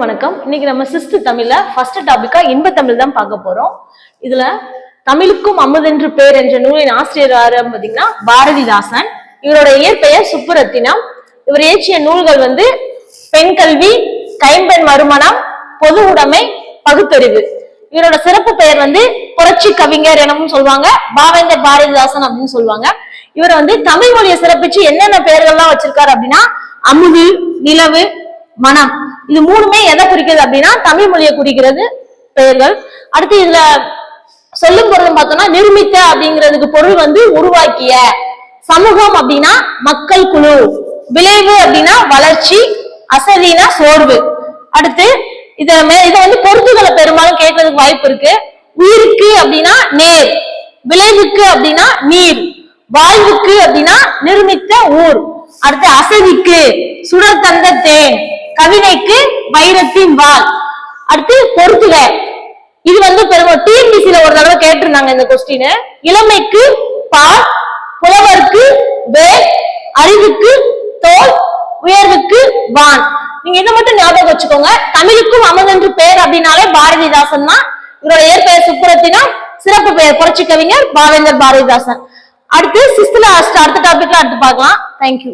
அனைவருக்கும் வணக்கம். இன்னைக்கு நம்ம சிஸ்து தமிழ்ல ஃபர்ஸ்ட் டாபிக்கா இன்ப தமிழ் தான் பார்க்க போறோம். இதுல தமிழுக்கும் அமுதென்று பேர் என்ற நூலின் ஆசிரியர் யாரு பாத்தீங்கன்னா பாரதிதாசன். இவரோட இயற்பெயர் சுப்புரத்தினம். இவர் இயற்றிய நூல்கள் வந்து பெண் கல்வி கைம்பெண் மறுமணம் பொது உடைமை பகுத்தறிவு. இவரோட சிறப்பு பெயர் வந்து புரட்சி கவிஞர் எனவும் சொல்லுவாங்க பாவேந்தர் பாரதிதாசன் அப்படின்னு சொல்லுவாங்க. இவர் வந்து தமிழ் மொழியை சிறப்பிச்சு என்னென்ன பெயர்கள்லாம் வச்சிருக்காரு அப்படின்னா அமுது நிலவு மனம். இது மூணுமே எதை குறிக்கிறது அப்படின்னா தமிழ் மொழியை குறிக்கிறது பெயர்கள். அடுத்து இதுல சொல்லும் பொருள் பார்த்தோம்னா நிர்மித்த அப்படிங்கிறதுக்கு பொருள் வந்து உருவாக்கிய சமூகம் அப்படின்னா மக்கள் குழு. விளைவு அப்படின்னா வளர்ச்சி அசதினா சோர்வு. அடுத்து இத மே- இத வந்து பொருத்துகளை பெரும்பாலும் கேட்கறதுக்கு வாய்ப்பு இருக்கு. உயிருக்கு அப்படின்னா நேர் விளைவுக்கு அப்படின்னா நீர் வாழ்வுக்கு அப்படின்னா நிர்மித்த ஊர். அடுத்து அசதிக்கு சுடர் தந்த தேன். கவிதைக்கு வைரத்தின் வால் அடுத்து பொறுத்துக. இது வந்து பெரும்பாலும் டிஎன்பிசில ஒரு தடவை கேட்டிருந்தாங்க இந்த கொஸ்டின் இளமைக்கு பால் புலவருக்கு வேல் அறிவுக்கு தோல் உயர்வுக்கு வான். நீங்க இதை மட்டும் ஞாபகம் வச்சுக்கோங்க. தமிழுக்கும் அமுதென்று பெயர் அப்படின்னாலே பாரதிதாசன் தான். இவரோட இயற்பெயர் சுப்புரத்தினா சிறப்பு பெயர். புரட்சி கவிஞர் பாவேந்தர் பாரதிதாசன். அடுத்து சிஸ்துல அடுத்த டாபிக்ல அடுத்து பார்க்கலாம். தேங்க்யூ